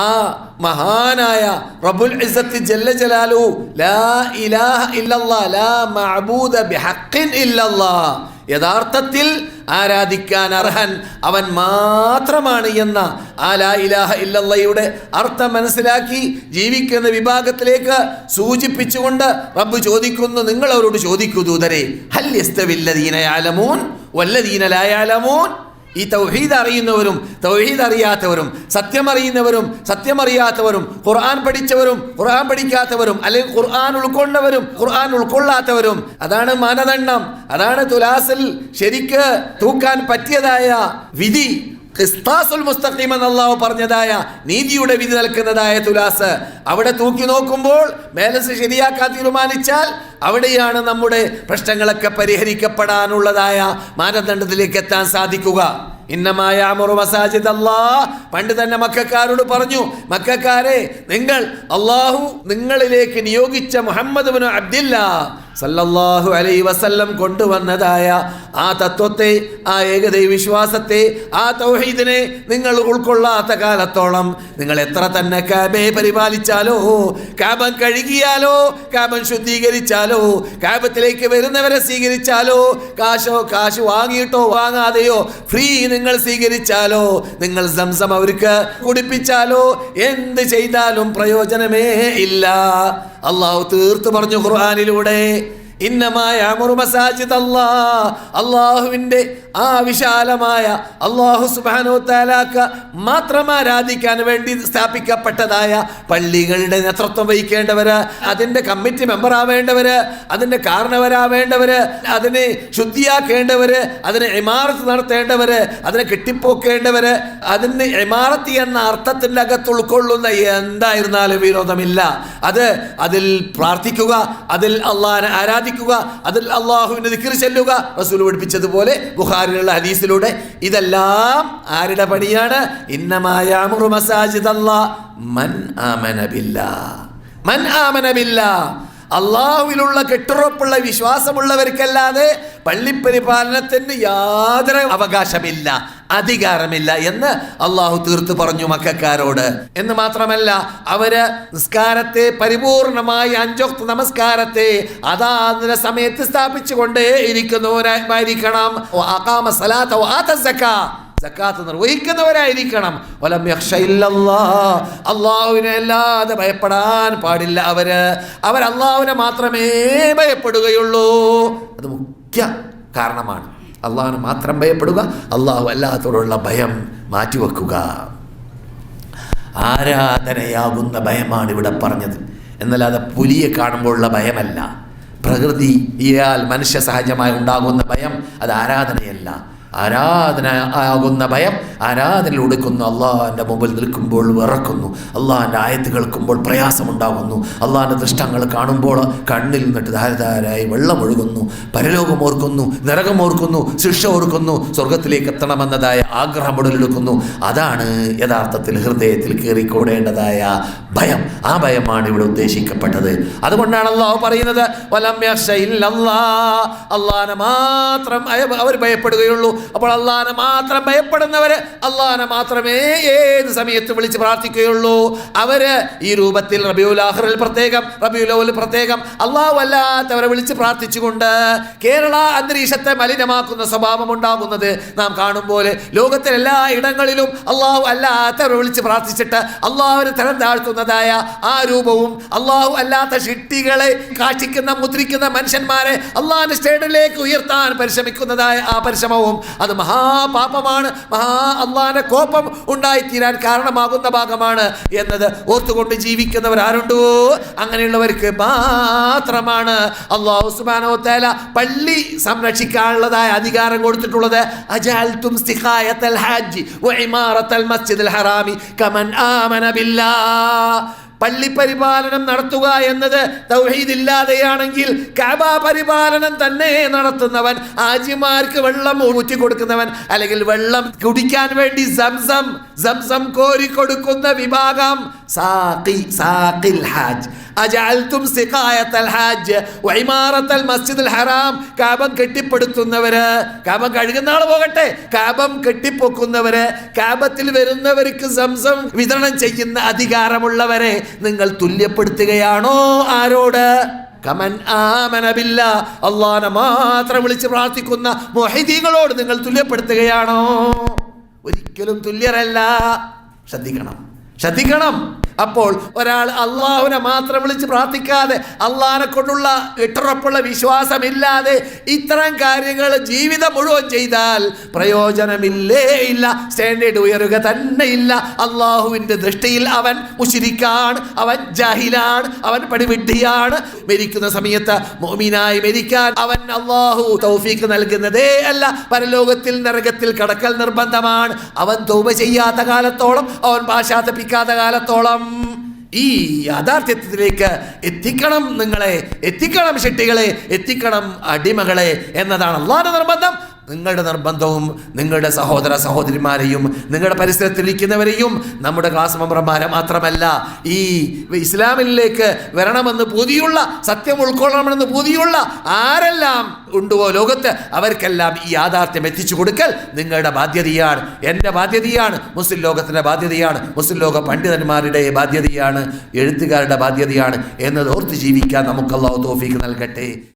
ആ മഹാനായ റബുൽ ഇസ്സത്ത് ജല്ല ജലാലു ലാ ഇലാഹ ഇല്ലല്ലാ ലാ മഅബൂദ ബിഹഖിൻ ഇല്ലല്ലാ. യഥാർത്ഥത്തിൽ ആരാധിക്കാൻ അർഹൻ അവൻ മാത്രമാണ് എന്ന ആ ലാ ഇലാഹ ഇല്ലല്ലയുടെ അർത്ഥം മനസ്സിലാക്കി ജീവിക്കുന്ന വിഭാഗത്തിലേക്ക് സൂചിപ്പിച്ചുകൊണ്ട് റബ്ബ് ചോദിക്കുന്നു നിങ്ങൾ അവരോട് ചോദിക്കൂ ദൂതരെ ഹൽ യസ്തവില്ലദീന യഅലമൂൻ വല്ലദീന ഈ തൗഹീദ് അറിയുന്നവരും തൗഹീദ് അറിയാത്തവരും സത്യം അറിയുന്നവരും സത്യം അറിയാത്തവരും ഖുർആൻ പഠിച്ചവരും ഖുർആൻ പഠിക്കാത്തവരും അല്ലെങ്കിൽ ഖുർആൻ ഉൾക്കൊണ്ടവരും ഖുർആൻ ഉൾക്കൊള്ളാത്തവരും അതാണ് മാനദണ്ഡം. അതാണ് തുലാസിൽ ശരിക്ക് തൂക്കാൻ പറ്റിയതായ വിധി. ഖിസ്താസുൽ മുസ്തഖീം എന്ന് അള്ളാഹു പറഞ്ഞതായ നീതിയുടെ വിധി നൽകുന്നതായ തുലാസ്. അവിടെ തൂക്കി നോക്കുമ്പോൾ മേലസ് ശരിയാക്കാൻ തീരുമാനിച്ചാൽ അവിടെയാണ് നമ്മുടെ പ്രശ്നങ്ങളൊക്കെ പരിഹരിക്കപ്പെടാനുള്ളതായ മാനദണ്ഡത്തിലേക്ക് എത്താൻ സാധിക്കുക. ഇന്നമായ മസാജിദ് അല്ലാ പണ്ട് തന്നെ മക്കാരോട് പറഞ്ഞു മക്കാരെ നിങ്ങൾ അള്ളാഹു നിങ്ങളിലേക്ക് നിയോഗിച്ച മുഹമ്മദ് ബിൻ അബ്ദില്ല സല്ലല്ലാഹു അലൈ വസല്ലം കൊണ്ടുവന്നതായ ആ തത്വത്തെ ആ ഏകദൈവ വിശ്വാസത്തെ ആ തൗഹീദിനെ നിങ്ങൾ ഉൾക്കൊള്ളാത്ത കാലത്തോളം നിങ്ങൾ എത്ര തന്നെ കാബയെ പരിപാലിച്ചാലോ കാബൻ കഴുകിയാലോ കാബൻ ശുദ്ധീകരിച്ചാലോ കാബത്തിലേക്ക് വരുന്നവരെ സ്വീകരിച്ചാലോ കാശോ കാശ് വാങ്ങിയിട്ടോ വാങ്ങാതെയോ ഫ്രീ നിങ്ങൾ സ്വീകരിച്ചാലോ നിങ്ങൾ സംസം അവർക്ക് കുടിപ്പിച്ചാലോ എന്ത് ചെയ്താലും പ്രയോജനമേ ഇല്ല. അള്ളാഹു തീർത്ത് പറഞ്ഞു ഖുർആാനിലൂടെ. അള്ളാഹുവിന്റെ ആ വിശാലമായ അള്ളാഹു സുബാനോ താലാക്ക മാത്രം ആരാധിക്കാൻ വേണ്ടി സ്ഥാപിക്കപ്പെട്ടതായ പള്ളികളുടെ നേതൃത്വം വഹിക്കേണ്ടവര് അതിന്റെ കമ്മിറ്റി മെമ്പർ ആവേണ്ടവര് അതിന്റെ കാരണവരാവേണ്ടവര് അതിനെ ശുദ്ധിയാക്കേണ്ടവര് അതിനെ ഇമാറത്ത് നടത്തേണ്ടവര് അതിനെ കെട്ടിപ്പോക്കേണ്ടവര് അതിന് ഇമാറത്ത് എന്ന അർത്ഥത്തിന്റെ അകത്ത് ഉൾക്കൊള്ളുന്ന എന്തായിരുന്നാലും വിരോധമില്ല. അത് അതിൽ പ്രാർത്ഥിക്കുക അതിൽ അള്ളാഹിനെ ആരാധിക്കുക അതിൽ അള്ളാഹുവിന്റെ ദിക്കർ ചെല്ലുക. റസൂൽ പഠിപ്പിച്ചതുപോലെ ബുഹാരിലുള്ള ഹദീസിലൂടെ ഇതെല്ലാം ആരുടെ പണിയാണ്? മൻ മൻ അള്ളാഹുവിലുള്ള കെട്ടുറപ്പുള്ള വിശ്വാസമുള്ളവർക്കല്ലാതെ പള്ളിപ്പരിപാലനത്തിന് യാതൊരു അവകാശമില്ല. അധികാരമില്ല എന്ന് അള്ളാഹു തീർത്തു പറഞ്ഞു മക്കാരോട്. എന്ന് മാത്രമല്ല അവർ നിസ്കാരത്തെ പരിപൂർണമായി അഞ്ചൊക്ത് നമസ്കാരത്തെ അതാതിന സമയത്ത് സ്ഥാപിച്ചുകൊണ്ടേ ഇരിക്കുന്നവരായിരിക്കണം. ആകാമ സലാത്ത സക്കാത്ത് നിർവഹിക്കുന്നവരായിരിക്കണം. വലം അള്ളാഹുവിനെ അല്ലാതെ ഭയപ്പെടാൻ പാടില്ല അവർ. അവർ അള്ളാഹുവിനെ മാത്രമേ ഭയപ്പെടുകയുള്ളൂ. അത് മുഖ്യ കാരണമാണ്. അള്ളാഹുവിനെ മാത്രം ഭയപ്പെടുക അള്ളാഹു അല്ലാത്തവരുള്ള ഭയം മാറ്റിവെക്കുക. ആരാധനയാകുന്ന ഭയമാണ് ഇവിടെ പറഞ്ഞത്. എന്നല്ലാതെ പുലിയെ കാണുമ്പോഴുള്ള ഭയമല്ല. പ്രകൃതി ഇയാൽ മനുഷ്യ സഹജമായി ഉണ്ടാകുന്ന ഭയം അത് ആരാധനയല്ല. ആരാധന ആകുന്ന ഭയം ആരാധനയിൽ ഉടുക്കുന്നു അള്ളാഹിന്റെ മുമ്പിൽ നിൽക്കുമ്പോൾ വിറക്കുന്നു. അള്ളാഹിന്റെ ആയത്ത് കേൾക്കുമ്പോൾ പ്രയാസമുണ്ടാകുന്നു അള്ളാഹിന്റെ ദൃഷ്ടങ്ങൾ കാണുമ്പോൾ കണ്ണിൽ നിന്നിട്ട് ധാരധാരായി വെള്ളം ഒഴുകുന്നു പരലോകം ഓർക്കുന്നു നരകം ഓർക്കുന്നു ശിക്ഷ ഓർക്കുന്നു സ്വർഗത്തിലേക്ക് എത്തണമെന്നതായ ആഗ്രഹം ഉടലെടുക്കുന്നു. അതാണ് യഥാർത്ഥത്തിൽ ഹൃദയത്തിൽ കയറിക്കൂടേണ്ടതായ ഭയം. ആ ഭയമാണ് ഇവിടെ ഉദ്ദേശിക്കപ്പെട്ടത്. അതുകൊണ്ടാണ് അള്ളാഹു പറയുന്നത് അള്ളാഹിനെ മാത്രം അവർ ഭയപ്പെടുകയുള്ളൂ. അപ്പോൾ അള്ളാഹനെ മാത്രം ഭയപ്പെടുന്നവര് അള്ളാഹനെ മാത്രമേ ഏത് സമയത്ത് വിളിച്ച് പ്രാർത്ഥിക്കുകയുള്ളൂ. അവർ ഈ രൂപത്തിൽ റബിയുൽ പ്രത്യേകം റബിയുൽ പ്രത്യേകം അള്ളാഹു അല്ലാത്തവരെ വിളിച്ച് പ്രാർത്ഥിച്ചുകൊണ്ട് കേരള അന്തരീക്ഷത്തെ മലിനമാക്കുന്ന സ്വഭാവം ഉണ്ടാകുന്നത് നാം കാണുമ്പോൾ ലോകത്തിലെ എല്ലാ ഇടങ്ങളിലും അള്ളാഹു അല്ലാത്തവരെ വിളിച്ച് പ്രാർത്ഥിച്ചിട്ട് അള്ളാഹുവിനെ തരം താഴ്ത്തുന്നതായ ആ രൂപവും അള്ളാഹു അല്ലാത്ത ഷിട്ടികളെ കാക്ഷിക്കുന്ന മുദ്രിക്കുന്ന മനുഷ്യന്മാരെ അള്ളാഹിന്റെ സ്റ്റേഡിലേക്ക് ഉയർത്താൻ പരിശ്രമിക്കുന്നതായ ആ പരിശ്രമവും അത് മഹാപാപമാണ്. മഹാ അള്ളാന്റെ കോപം ഉണ്ടായിത്തീരാൻ കാരണമാകുന്ന ഭാഗമാണ് എന്നത് ഓർത്തുകൊണ്ട് ജീവിക്കുന്നവർ ആരുണ്ടോ? അങ്ങനെയുള്ളവർക്ക് മാത്രമാണ്. അള്ളാഹു സുബാനോ തേല പള്ളി സംരക്ഷിക്കാനുള്ളതായ അധികാരം കൊടുത്തിട്ടുള്ളത് അജാൽതും ഹാജി വ വഇമാറത്തൽ മസ്ജിദുൽ ഹറാമി കമൻ ആമന പള്ളി പരിപാലനം നടത്തുക എന്നത് തൗഹീദ് ഇല്ലാതെയാണെങ്കിൽ കബ പരിപാലനം തന്നെ നടത്തുന്നവൻ ആജിമാർക്ക് വെള്ളം ഊറ്റി കൊടുക്കുന്നവൻ അല്ലെങ്കിൽ വെള്ളം കുടിക്കാൻ വേണ്ടി സംസം സംസം കോരി കൊടുക്കുന്ന വിഭാഗം സാഖി സാഖിൽ ഹാജ്. അജഅൽതും സിഖായത്തൽ ഹാജ് വഇമാറത്തൽ മസ്ജിദുൽ ഹറാം. കാബം കെട്ടിപ്പടുത്തുന്നവര് കാബം കഴുകുന്ന ആൾ പോകട്ടെ. കാബം കെട്ടിപ്പൊക്കുന്നവര് കാബത്തിൽ വരുന്നവർക്ക് സംസം വിതരണം ചെയ്യുന്ന അധികാരമുള്ളവരെ നിങ്ങൾ തുല്യപ്പെടുത്തുകയാണോ? ആരോട്? കമൻ ആമനബില്ല അള്ളാനെ മാത്രം വിളിച്ച് പ്രാർത്ഥിക്കുന്ന മൊഹിദീങ്ങളോട് നിങ്ങൾ തുല്യപ്പെടുത്തുകയാണോ? ഒരിക്കലും തുല്യരല്ല. ശ്രദ്ധിക്കണം. ശ്രദ്ധിക്കണം. അപ്പോൾ ഒരാൾ അള്ളാഹുവിനെ മാത്രം വിളിച്ച് പ്രാർത്ഥിക്കാതെ അള്ളാഹിനെ കൊണ്ടുള്ള ഇട്ടുറപ്പുള്ള വിശ്വാസമില്ലാതെ ഇത്തരം കാര്യങ്ങൾ ജീവിതം മുഴുവൻ ചെയ്താൽ പ്രയോജനമില്ലേ ഇല്ല. സ്റ്റാൻഡേർഡ് ഉയരുക തന്നെ ഇല്ല. അള്ളാഹുവിന്റെ ദൃഷ്ടിയിൽ അവൻ മുഷിരിക്കാണ് അവൻ ജാഹിലാണ് അവൻ പടിവിഡ്ഢിയാണ് മരിക്കുന്ന സമയത്ത് മോമിനായി മരിക്കാൻ അവൻ അള്ളാഹു തൗഫീക്ക് നൽകുന്നതേ അല്ല. പരലോകത്തിൽ നരകത്തിൽ കടക്കൽ നിർബന്ധമാണ്. അവൻ തൗബ ചെയ്യാത്ത കാലത്തോളം അവൻ പാശ്ചാത്തപ്പിക്കാത്ത കാലത്തോളം ഈ യാഥാർത്ഥ്യത്തിലേക്ക് എത്തിക്കണം നിങ്ങളെ എത്തിക്കണം ഷെട്ടികളെ എത്തിക്കണം അടിമകളെ എന്നതാണ് അള്ളാഹുടെ നിർബന്ധം. നിങ്ങളുടെ നിർബന്ധവും നിങ്ങളുടെ സഹോദര സഹോദരിമാരെയും നിങ്ങളുടെ പരിസരത്തിരിക്കുന്നവരെയും നമ്മുടെ ക്ലാസ് മെമ്പർമാരെ മാത്രമല്ല ഈ ഇസ്ലാമിലേക്ക് വരണമെന്ന് പൂതിയുള്ള സത്യം ഉൾക്കൊള്ളണമെന്ന് പൂതിയുള്ള ആരെല്ലാം ഉണ്ടോ ലോകത്ത് അവർക്കെല്ലാം ഈ യാഥാർത്ഥ്യം എത്തിച്ചു കൊടുക്കൽ നിങ്ങളുടെ ബാധ്യതയാണ്. എന്റെ ബാധ്യതയാണ് മുസ്ലിം ലോകത്തിന്റെ ബാധ്യതയാണ് മുസ്ലിം ലോക പണ്ഡിതന്മാരുടെ ബാധ്യതയാണ് എഴുത്തുകാരുടെ ബാധ്യതയാണ് എന്നത് ഓർത്ത് ജീവിക്കാൻ നമുക്ക് അള്ളാഹു തോഫീക്ക് നൽകട്ടെ.